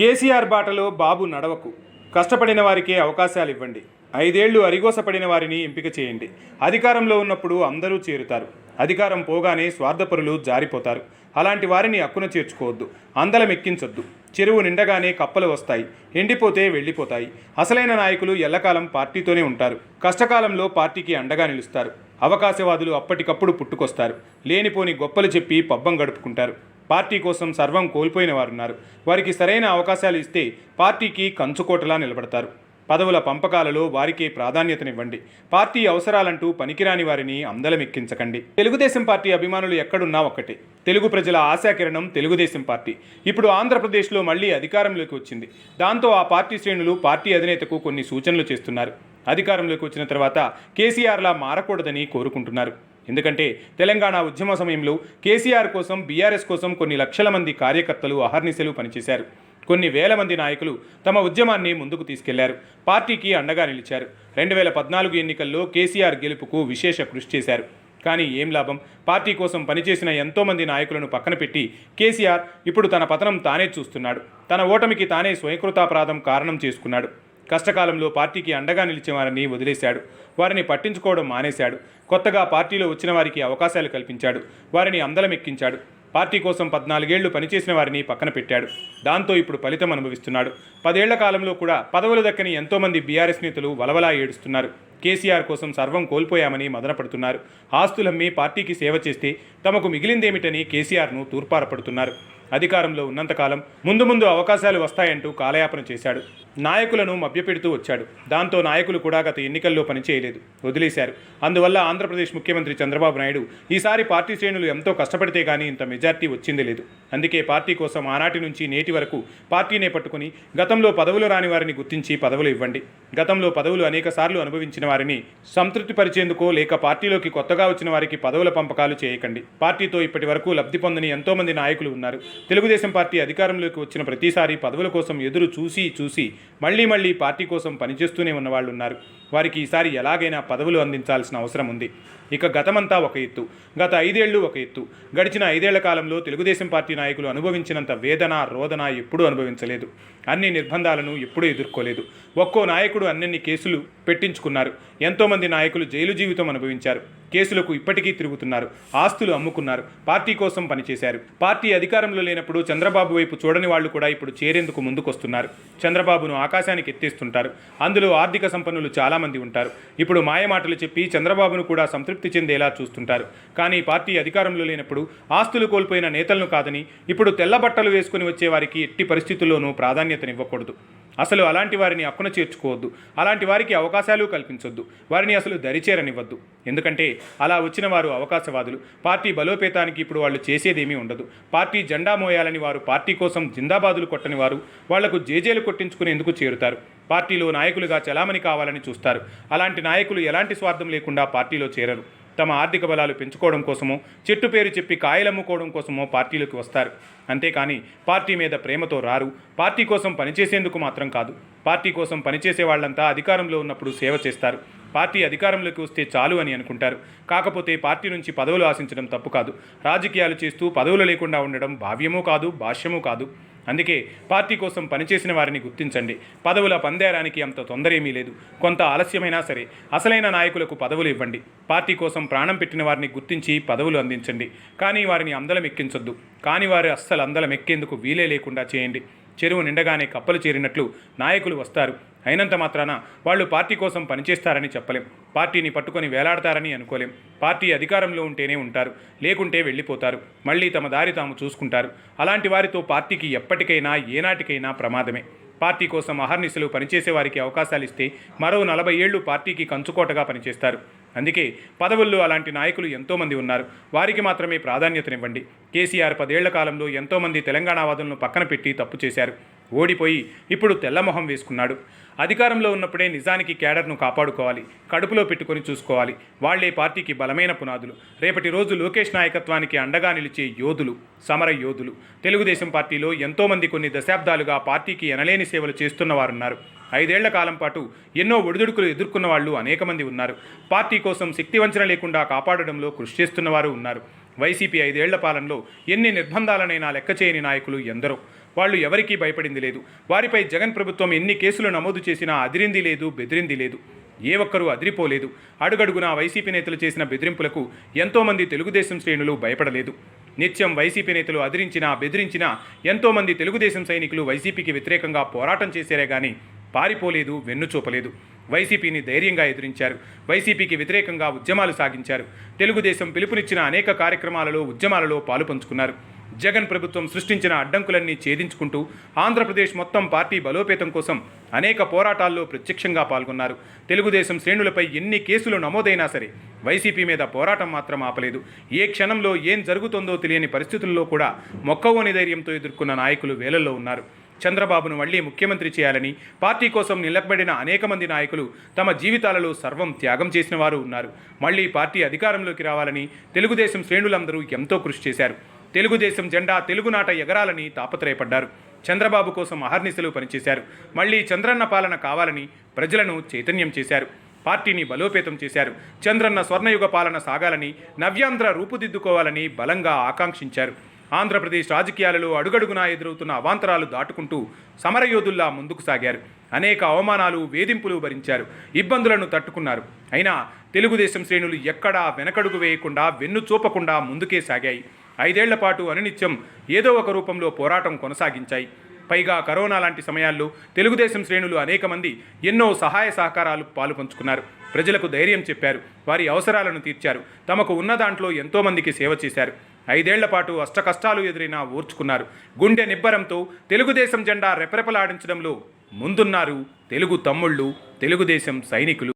కేసీఆర్ బాటలో బాబు నడవకు. కష్టపడిన వారికే అవకాశాలు ఇవ్వండి ఐదేళ్ళు అరిగోసపడిన వారిని ఎంపిక చేయండి. అధికారంలో ఉన్నప్పుడు అందరూ చేరుతారు. అధికారం పోగానే స్వార్థపరులు జారిపోతారు. అలాంటి వారిని అక్కున చేర్చుకోవద్దు. అందలం ఎక్కించొద్దు. చెరువు నిండగానే కప్పలు వస్తాయి. ఎండిపోతే వెళ్ళిపోతాయి. అసలైన నాయకులు ఎల్లకాలం పార్టీతోనే ఉంటారు. కష్టకాలంలో పార్టీకి అండగా నిలుస్తారు. అవకాశవాదులు అప్పటికప్పుడు పుట్టుకొస్తారు. లేనిపోని గొప్పలు చెప్పి పబ్బం గడుపుకుంటారు. పార్టీ కోసం సర్వం కోల్పోయిన వారున్నారు. వారికి సరైన అవకాశాలు ఇస్తే పార్టీకి కంచుకోటలా నిలబడతారు. పదవుల పంపకాలలో వారికే ప్రాధాన్యతనివ్వండి. పార్టీ అవసరాలంటూ పనికిరాని వారిని అందలమెక్కించకండి. తెలుగుదేశం పార్టీ అభిమానులు ఎక్కడున్నా ఒక్కటే. తెలుగు ప్రజల ఆశాకిరణం తెలుగుదేశం పార్టీ. ఇప్పుడు ఆంధ్రప్రదేశ్లో మళ్ళీ అధికారంలోకి వచ్చింది. దాంతో ఆ పార్టీ శ్రేణులు పార్టీ అధినేతకు కొన్ని సూచనలు చేస్తున్నారు. అధికారంలోకి వచ్చిన తర్వాత కేసీఆర్లా మారకూడదని కోరుకుంటున్నారు. ఎందుకంటే తెలంగాణ ఉద్యమ సమయంలో కేసీఆర్ కోసం బీఆర్ఎస్ కోసం కొన్ని లక్షల మంది కార్యకర్తలు అహర్నిశలు పనిచేశారు. కొన్ని వేల మంది నాయకులు తమ ఉద్యమాన్ని ముందుకు తీసుకెళ్ళారు. పార్టీకి అండగా నిలిచారు. రెండు వేల పద్నాలుగు ఎన్నికల్లో కేసీఆర్ గెలుపుకు విశేష కృషి చేశారు. కానీ ఏం లాభం? పార్టీ కోసం పనిచేసిన ఎంతోమంది నాయకులను పక్కన పెట్టి కేసీఆర్ ఇప్పుడు తన పతనం తానే చూస్తున్నాడు. తన ఓటమికి తానే స్వయంకృతాపరాధం కారణం చేసుకున్నాడు. కష్టకాలంలో పార్టీకి అండగా నిలిచేవారని వారిని వదిలేశాడు. వారిని పట్టించుకోవడం మానేశాడు. కొత్తగా పార్టీలో వచ్చిన వారికి అవకాశాలు కల్పించాడు. వారిని అందలమెక్కించాడు. పార్టీ కోసం పద్నాలుగేళ్ళు పనిచేసిన వారిని పక్కన పెట్టాడు. దాంతో ఇప్పుడు ఫలితం అనుభవిస్తున్నాడు. పదేళ్ళ కాలంలో కూడా పదవులు దక్కని ఎంతోమంది బీఆర్ఎస్ నేతలు వలవలా ఏడుస్తున్నారు. కేసీఆర్ కోసం సర్వం కోల్పోయామని మదనపడుతున్నారు. ఆస్తులమ్మి పార్టీకి సేవ చేస్తే తమకు మిగిలిందేమిటని కేసీఆర్ను తూర్పారపడుతున్నారు. అధికారంలో ఉన్నంతకాలం ముందు ముందు అవకాశాలు వస్తాయంటూ కాలయాపన చేశాడు. నాయకులను మభ్యపెడుతూ వచ్చాడు. దాంతో నాయకులు కూడా గత ఎన్నికల్లో పనిచేయలేదు వదిలేశారు. అందువల్ల ఆంధ్రప్రదేశ్ ముఖ్యమంత్రి చంద్రబాబు నాయుడు ఈసారి పార్టీ శ్రేణులు ఎంతో కష్టపడితే కానీ ఇంత మెజార్టీ వచ్చింది లేదు. అందుకే పార్టీ కోసం ఆనాటి నుంచి నేటి వరకు పార్టీనే పట్టుకుని గతంలో పదవులు రాని వారిని గుర్తించి పదవులు ఇవ్వండి. గతంలో పదవులు అనేక సార్లు అనుభవించిన వారిని సంతృప్తిపరిచేందుకో లేక పార్టీలోకి కొత్తగా వచ్చిన వారికి పదవుల పంపకాలు చేయకండి. పార్టీతో ఇప్పటి వరకు లబ్ధి పొందని ఎంతో మంది నాయకులు ఉన్నారు. తెలుగుదేశం పార్టీ అధికారంలోకి వచ్చిన ప్రతిసారి పదవుల కోసం ఎదురు చూసి చూసి మళ్ళీ మళ్ళీ పార్టీ కోసం పనిచేస్తూనే ఉన్న వాళ్ళు ఉన్నారు. వారికి ఈసారి ఎలాగైనా పదవులు అందించాల్సిన అవసరం ఉంది. ఇక గతమంతా ఒక ఎత్తు. గత ఐదేళ్ళు ఒక ఎత్తు. గడిచిన ఐదేళ్ళ కాలంలో తెలుగుదేశం పార్టీ నాయకులు అనుభవించినంత వేదన రోదన ఎప్పుడూ అనుభవించలేదు. అన్ని నిర్బంధాలను ఎప్పుడూ ఎదుర్కోలేదు. ఒక్కో నాయకుడు అన్నన్ని కేసులు పెట్టించుకున్నారు. ఎంతోమంది నాయకులు జైలు జీవితం అనుభవించారు. కేసులకు ఇప్పటికీ తిరుగుతున్నారు. ఆస్తులు అమ్ముకున్నారు. పార్టీ కోసం పనిచేశారు. పార్టీ అధికారంలో లేనప్పుడు చంద్రబాబు వైపు చూడని వాళ్ళు కూడా ఇప్పుడు చేరేందుకు ముందుకొస్తున్నారు. చంద్రబాబు చంద్రబాబును ఆకాశానికి ఎత్తేస్తుంటారు. అందులో ఆర్థిక సంపన్నులు చాలామంది ఉంటారు. ఇప్పుడు మాయమాటలు చెప్పి చంద్రబాబును కూడా సంతృప్తి చెందేలా చూస్తుంటారు. కానీ పార్టీ అధికారంలో లేనప్పుడు ఆస్తులు కోల్పోయిన నేతలను కాదని ఇప్పుడు తెల్ల బట్టలు వేసుకుని వచ్చే వారికి ఎట్టి పరిస్థితుల్లోనూ ప్రాధాన్యతనివ్వకూడదు. అసలు అలాంటి వారిని అక్కున చేర్చుకోవద్దు. అలాంటి వారికి అవకాశాలు కల్పించొద్దు. వారిని అసలు దరిచేరనివ్వద్దు. ఎందుకంటే అలా వచ్చిన వారు అవకాశవాదులు. పార్టీ బలోపేతానికి ఇప్పుడు వాళ్ళు చేసేదేమీ ఉండదు. పార్టీ జెండా మోయాలని వారు పార్టీ కోసం జిందాబాదులు కొట్టని వారు వాళ్ళకు జేజేలు కొట్టించుకునేందుకు చేరుతారు? పార్టీలో నాయకులుగా చలామణి కావాలని చూస్తారు. అలాంటి నాయకులు ఎలాంటి స్వార్థం లేకుండా పార్టీలో చేరరు. తమ ఆర్థిక బలాలు పెంచుకోవడం కోసమో చెట్టు పేరు చెప్పి కాయలమ్ముకోవడం కోసమో పార్టీలోకి వస్తారు. అంతేకాని పార్టీ మీద ప్రేమతో రారు. పార్టీ కోసం పనిచేసేందుకు మాత్రం కాదు. పార్టీ కోసం పనిచేసే వాళ్ళంతా అధికారంలో ఉన్నప్పుడు సేవ చేస్తారు. పార్టీ అధికారంలోకి వస్తే చాలు అని అనుకుంటారు. కాకపోతే పార్టీ నుంచి పదవులు ఆశించడం తప్పు కాదు. రాజకీయాలు చేస్తూ పదవులు లేకుండా ఉండడం భావ్యమూ కాదు భాష్యమూ కాదు. అందుకే పార్టీ కోసం పనిచేసిన వారిని గుర్తించండి. పదవుల పందేరానికి అంత తొందర ఏమీ లేదు. కొంత ఆలస్యమైనా సరే అసలైన నాయకులకు పదవులు ఇవ్వండి. పార్టీ కోసం ప్రాణం పెట్టిన వారిని గుర్తించి పదవులు అందించండి. కానీ వారిని అందలం ఎక్కించొద్దు. కానీ వారు అస్సలు అందలం ఎక్కేందుకు వీలే లేకుండా చేయండి. చెరువు నిండగానే కప్పలు చేరినట్లు నాయకులు వస్తారు. అయినంత మాత్రాన వాళ్ళు పార్టీ కోసం పనిచేస్తారని చెప్పలేం. పార్టీని పట్టుకొని వేలాడతారని అనుకోలేం. పార్టీ అధికారంలో ఉంటేనే ఉంటారు. లేకుంటే వెళ్ళిపోతారు. మళ్ళీ తమ దారి తాము చూసుకుంటారు. అలాంటి వారితో పార్టీకి ఎప్పటికైనా ఏనాటికైనా ప్రమాదమే. పార్టీ కోసం అహర్నిశలు పనిచేసే వారికి అవకాశాలు ఇస్తే మరో నలభై ఏళ్ళు పార్టీకి కంచుకోటగా పనిచేస్తారు. అందుకే పదవుల్లో అలాంటి నాయకులు ఎంతోమంది ఉన్నారు. వారికి మాత్రమే ప్రాధాన్యతనివ్వండి. కేసీఆర్ పదేళ్ళ కాలంలో ఎంతోమంది తెలంగాణ వాదులను పక్కన పెట్టి తప్పు చేశారు. ఓడిపోయి ఇప్పుడు తెల్లమొహం వేసుకున్నాడు. అధికారంలో ఉన్నప్పుడే నిజానికి కేడర్ను కాపాడుకోవాలి. కడుపులో పెట్టుకొని చూసుకోవాలి. వాళ్ళే పార్టీకి బలమైన పునాదులు. రేపటి రోజు లోకేష్ నాయకత్వానికి అండగా నిలిచే యోధులు సమర యోధులు. తెలుగుదేశం పార్టీలో ఎంతోమంది కొన్ని దశాబ్దాలుగా పార్టీకి ఎనలేని సేవలు చేస్తున్నవారున్నారు. ఐదేళ్ళ కాలం పాటు ఎన్నో ఒడిదుడుకులు ఎదుర్కొన్న వాళ్ళు అనేక మంది ఉన్నారు. పార్టీ కోసం శక్తివంచన లేకుండా కాపాడడంలో కృషి చేస్తున్నవారు ఉన్నారు. వైసీపీ ఐదేళ్ళ పాలనలో ఎన్ని నిర్బంధాలనైనా లెక్క చేయని నాయకులు ఎందరో. వాళ్ళు ఎవరికీ భయపడింది లేదు. వారిపై జగన్ ప్రభుత్వం ఎన్ని కేసులు నమోదు చేసినా అదిరింది లేదు బెదిరింది లేదు. ఏ ఒక్కరూ అదిరిపోలేదు. అడుగడుగునా వైసీపీ నేతలు చేసిన బెదిరింపులకు ఎంతోమంది తెలుగుదేశం శ్రేణులు భయపడలేదు. నిత్యం వైసీపీ నేతలు అదిరించినా బెదిరించినా ఎంతోమంది తెలుగుదేశం సైనికులు వైసీపీకి వ్యతిరేకంగా పోరాటం చేశారే కానీ పారిపోలేదు వెన్నుచూపలేదు. వైసీపీని ధైర్యంగా ఎదిరించారు. వైసీపీకి వ్యతిరేకంగా ఉద్యమాలు సాగించారు. తెలుగుదేశం పిలుపునిచ్చిన అనేక కార్యక్రమాలలో ఉద్యమాలలో పాలు పంచుకున్నారు. జగన్ ప్రభుత్వం సృష్టించిన అడ్డంకులన్నీ ఛేదించుకుంటూ ఆంధ్రప్రదేశ్ మొత్తం పార్టీ బలోపేతం కోసం అనేక పోరాటాల్లో ప్రత్యక్షంగా పాల్గొన్నారు. తెలుగుదేశం శ్రేణులపై ఎన్ని కేసులు నమోదైనా సరే వైసీపీ మీద పోరాటం మాత్రం ఆపలేదు. ఏ క్షణంలో ఏం జరుగుతుందో తెలియని పరిస్థితుల్లో కూడా మొక్కవోని ధైర్యంతో ఎదుర్కొన్న నాయకులు వేలల్లో ఉన్నారు. చంద్రబాబును మళ్ళీ ముఖ్యమంత్రి చేయాలని పార్టీ కోసం నిలబడిన అనేక మంది నాయకులు తమ జీవితాలలో సర్వం త్యాగం చేసిన వారు ఉన్నారు. మళ్ళీ పార్టీ అధికారంలోకి రావాలని తెలుగుదేశం శ్రేణులందరూ ఎంతో కృషి చేశారు. తెలుగుదేశం జెండా తెలుగునాట ఎగరాలని తాపత్రయపడ్డారు. చంద్రబాబు కోసం అహర్నిశలు పనిచేశారు. మళ్ళీ చంద్రన్న పాలన కావాలని ప్రజలను చైతన్యం చేశారు. పార్టీని బలోపేతం చేశారు. చంద్రన్న స్వర్ణయుగ పాలన సాగాలని నవ్యాంధ్ర రూపుదిద్దుకోవాలని బలంగా ఆకాంక్షించారు. ఆంధ్రప్రదేశ్ రాజకీయాలలో అడుగడుగునా ఎదురవుతున్న అవాంతరాలు దాటుకుంటూ సమరయోధుల్లా ముందుకు సాగారు. అనేక అవమానాలు వేధింపులు భరించారు. ఇబ్బందులను తట్టుకున్నారు. అయినా తెలుగుదేశం శ్రేణులు ఎక్కడా వెనకడుగు వేయకుండా వెన్ను చూపకుండా ముందుకే సాగాయి. ఐదేళ్ళ పాటు అనునిత్యం ఏదో ఒక రూపంలో పోరాటం కొనసాగించాయి. పైగా కరోనా లాంటి సమయాల్లో తెలుగుదేశం శ్రేణులు అనేక మంది ఎన్నో సహాయ సహకారాలు పాలు పంచుకున్నారు ప్రజలకు ధైర్యం చెప్పారు. వారి అవసరాలను తీర్చారు. తమకు ఉన్న దాంట్లో ఎంతోమందికి సేవ చేశారు. ఐదేళ్ళ పాటు అష్టకష్టాలు ఎదురైనా ఓర్చుకున్నారు. గుండె నిబ్బరంతో తెలుగుదేశం జెండా రెపరెపలాడించడంలో ముందున్నారు తెలుగు తమ్ముళ్ళు తెలుగుదేశం సైనికులు.